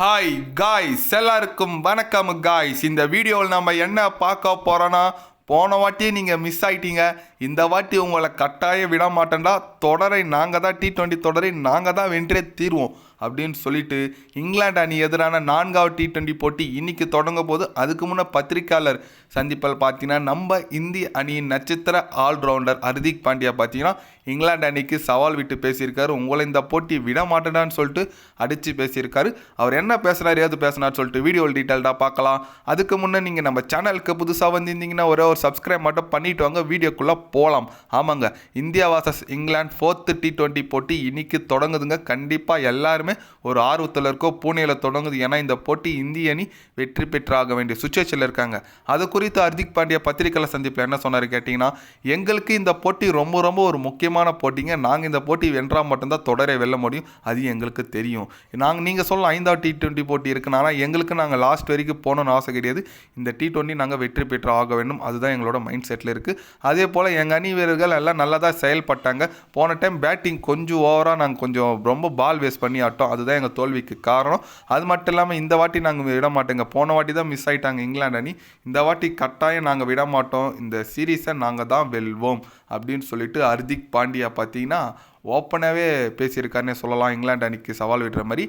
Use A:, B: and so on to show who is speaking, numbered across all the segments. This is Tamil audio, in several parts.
A: ஹாய் காய்ஸ் எல்லாருக்கும் வணக்கம் காய்ஸ் இந்த வீடியோவில் நம்ம என்ன பார்க்க போகிறோன்னா போன வாட்டியே நீங்கள் மிஸ் ஆயிட்டீங்க. இந்த வாட்டி உங்களை கட்டாயம் விட மாட்டேன்டா. தொடரை நாங்கள் தான் டி ட்வெண்ட்டி தொடரை நாங்கள் தான் வென்றே தீர்வோம். அப்படின்னு சொல்லிட்டு இங்கிலாந்து அணி எதிரான நான்காவது டி டுவெண்ட்டி போட்டி இன்னைக்கு தொடங்க போது அதுக்கு முன்னே பத்திரிக்கையாளர் சந்திப்பில் பார்த்தீங்கன்னா நம்ம இந்திய அணியின் நட்சத்திர ஆல்ரவுண்டர் ஹர்திக் பாண்டியா பார்த்தீங்கன்னா இங்கிலாந்து அணிக்கு சவால் விட்டு பேசியிருக்காரு. உங்களை இந்த போட்டி விட மாட்டேடான்னு சொல்லிட்டு அடித்து பேசியிருக்காரு. அவர் என்ன பேசுனார் ஏது பேசுனார் சொல்லிட்டு வீடியோ டீட்டெயில்டாக பார்க்கலாம். அதுக்கு முன்னே நீங்கள் நம்ம சேனலுக்கு புதுசாக வந்திருந்தீங்கன்னா ஒரே ஒரு சப்ஸ்கிரைப் மட்டும் பண்ணிட்டு வாங்க. வீடியோக்குள்ளே போகலாம் ஆமாங்க India versus England fourth T twenty போட்டி இன்னைக்கு தொடங்குதுங்க. கண்டிப்பாக எல்லாருமே ஒரு ஆர்வத்தில் இருக்கோ பூனேயில் தொடங்குது ஏன்னா இந்த போட்டி இந்திய அணி வெற்றி பெற்றாக வேண்டிய சுச்சுவேஷனில் இருக்காங்க. அது குறித்து ஹர்திக் பாண்டியா பத்திரிகையில் சந்திப்பில் என்ன சொன்னார் கேட்டிங்கன்னா எங்களுக்கு இந்த போட்டி ரொம்ப ரொம்ப ஒரு முக்கியமான போட்டிங்க. நாங்கள் இந்த போட்டி வென்றால் மட்டும்தான் தொடரை வெல்ல முடியும். அது எங்களுக்கு தெரியும். நாங்கள் நீங்கள் சொல்லலாம் ஐந்தாவது டி ட்வெண்ட்டி போட்டி இருக்குன்னா எங்களுக்கு நாங்கள் லாஸ்ட் வரைக்கும் போகணும்னு ஆசை கிடையாது. இந்த டி டுவெண்ட்டி நாங்கள் வெற்றி பெற்று ஆக வேண்டும். அதுதான் எங்களோட மைண்ட் செட்டில் இருக்குது அதே போல் எங்கள் அணி வீரர்கள் எல்லாம் நல்லா தான் செயல்பட்டாங்க. போன டைம் பேட்டிங் கொஞ்சம் ஓவராக நாங்கள் கொஞ்சம் ரொம்ப பால் வேஸ்ட் பண்ணி ஆட்டோம் அதுதான் எங்கள் தோல்விக்கு காரணம். அது மட்டும் இல்லாமல் இந்த வாட்டி நாங்கள் விட மாட்டோங்க. போன வாட்டி தான் மிஸ் ஆகிட்டாங்க இங்கிலாந்து அணி. இந்த வாட்டி கட்டாயம் நாங்கள் விட மாட்டோம். இந்த சீரீஸை நாங்கள் தான் வெல்வோம். அப்படின்னு சொல்லிட்டு ஹர்திக் பாண்டியா பார்த்தீங்கன்னா ஓப்பனாகவே பேசியிருக்காருன்னே சொல்லலாம். இங்கிலாந்து அணிக்கு சவால் விடுற மாதிரி.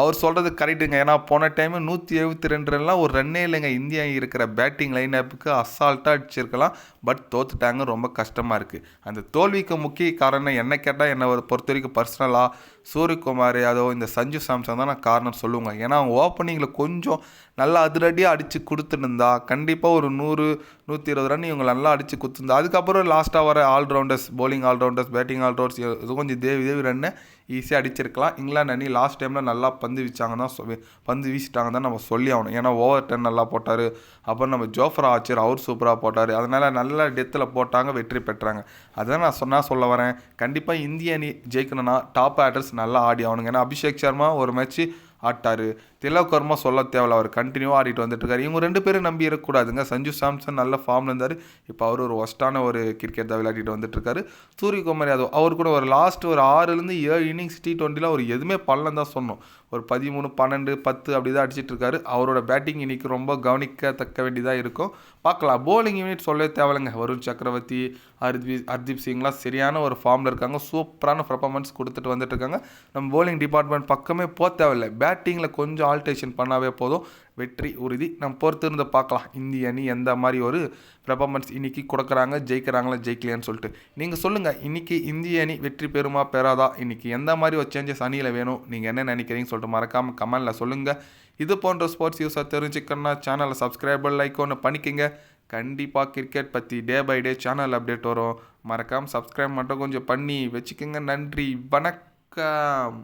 A: அவர் சொல்கிறது கரெக்டுங்க ஏன்னா போன டைமு நூற்றி எழுபத்தி ரெண்டு ரன்லாம் ஒரு ரன்னே இல்லைங்க. இந்தியா இருக்கிற பேட்டிங் லைன் அப்புக்கு அசால்ட்டாக அடிச்சிருக்கலாம். பட் தோத்துட்டாங்க. ரொம்ப கஷ்டமாக இருக்குது அந்த தோல்விக்கு முக்கிய காரணம் என்ன கேட்டால் என்னை பொறுத்த வரைக்கும் பர்சனலாக சூரியகுமார் யாதவ் இந்த சஞ்சு சாம்சன் தான் நான் காரணம் சொல்லுவேங்க. ஏன்னா அவங்க ஓப்பனிங்கில் கொஞ்சம் நல்லா அதிரடியாக அடித்து கொடுத்துருந்தா கண்டிப்பாக ஒரு நூறு நூற்றி இருபது ரன் இவங்க நல்லா அடித்து கொடுத்துருந்தா. அதுக்கப்புறம் லாஸ்ட்டாக வர allrounders bowling allrounders batting allrounders கொஞ்சம் தேவி தேவி ரன்னை ஈஸியாக அடிச்சிருக்கலாம். இங்கிலாந்து அணி லாஸ்ட் டைமில் நல்லா பந்து வீச்சாங்க தான் சொ- பந்து வீசிட்டாங்க தான் நம்ம சொல்லி ஆகணும். ஏன்னா ஓவர் டென் நல்லா போட்டார். அப்புறம் நம்ம ஜோஃப்ரா ஆச்சர் அவர் சூப்பராக போட்டார். அதனால் நல்ல டெத்தில் போட்டாங்க வெற்றி பெற்றாங்க. அதான் நான் சொன்னால் சொல்ல வரேன். கண்டிப்பாக இந்திய அணி ஜெயிக்கணும்னா டாப் ஆட்டர்ஸ் நல்லா ஆடி ஆகணுங்க. ஏன்னா அபிஷேக் சர்மா ஒரு மேட்ச் ஆட்டார். திலக் சொல்ல தேவையில்ல அவர் கண்டினியூவாக ஆடிட்டு வந்துட்டுருக்காரு. இவங்க ரெண்டு பேரும் நம்பி இருக்கக்கூடாதுங்க. சஞ்சு சாம்சன் நல்ல ஃபார்மில் இருந்தார். இப்போ அவர் ஒரு ஒஸ்டான ஒரு கிரிக்கெட் தான் விளையாடிட்டு வந்துட்டுருக்காரு. சூரியகுமார் யாதவ் அவர் கூட ஒரு லாஸ்ட் ஒரு ஆறுலேருந்து ஏழு இன்னிங்ஸ் டி டுவெண்ட்டியில் அவர் எதுவுமே பண்ணலன்னு தான் சொன்னோம். ஒரு பதிமூணு பன்னெண்டு பத்து அப்படி தான் அடிச்சிட்டு இருக்காரு அவரோட பேட்டிங் இன்னைக்கு ரொம்ப கவனிக்கத்தக்க வேண்டியதாக இருக்கும். பார்க்கலாம். போலிங் யூனிட் சொல்லவே தேவையில்லைங்க. வருண் சக்கரவர்த்தி ஹர்தீப் ஹர்தீப் சிங்லாம் சரியான ஒரு ஃபார்மில் இருக்காங்க. சூப்பரான பர்ஃபார்மன்ஸ் கொடுத்துட்டு வந்துட்டு இருக்காங்க நம்ம போலிங் டிபார்ட்மெண்ட் பக்கமே போக தேவையில்லை. பேட்டிங்கில் கொஞ்சம் ஆல்டேஷன் பண்ணாவே போதும். வெற்றி உறுதி. நம்ம பொறுத்திருந்து பார்க்கலாம். இந்திய அணி எந்த மாதிரி ஒரு பெர்ஃபார்மன்ஸ் இன்றைக்கி கொடுக்குறாங்க ஜெயிக்கிறாங்களா ஜெயிக்கலையான்னு சொல்லிட்டு. நீங்கள் சொல்லுங்கள் இன்றைக்கி இந்திய அணி வெற்றி பெறுமா பெறாதா? இன்றைக்கி எந்த மாதிரி ஒரு சேஞ்சஸ் அணியில் வேணும்? நீங்கள் என்ன நினைக்கிறீங்கன்னு சொல்லிட்டு மறக்காமல் கமெண்டில் சொல்லுங்கள் இது போன்ற ஸ்போர்ட்ஸ் யூஸாக தெரிஞ்சுக்கணும்னா சேனலை சப்ஸ்கிரைபர் லைக் ஒன்று பண்ணிக்கங்க. கண்டிப்பாக கிரிக்கெட் பற்றி day by day channel update வரும். மறக்காமல் சப்ஸ்கிரைப் மட்டும் கொஞ்சம் பண்ணி வச்சுக்கோங்க. நன்றி. வணக்கம்.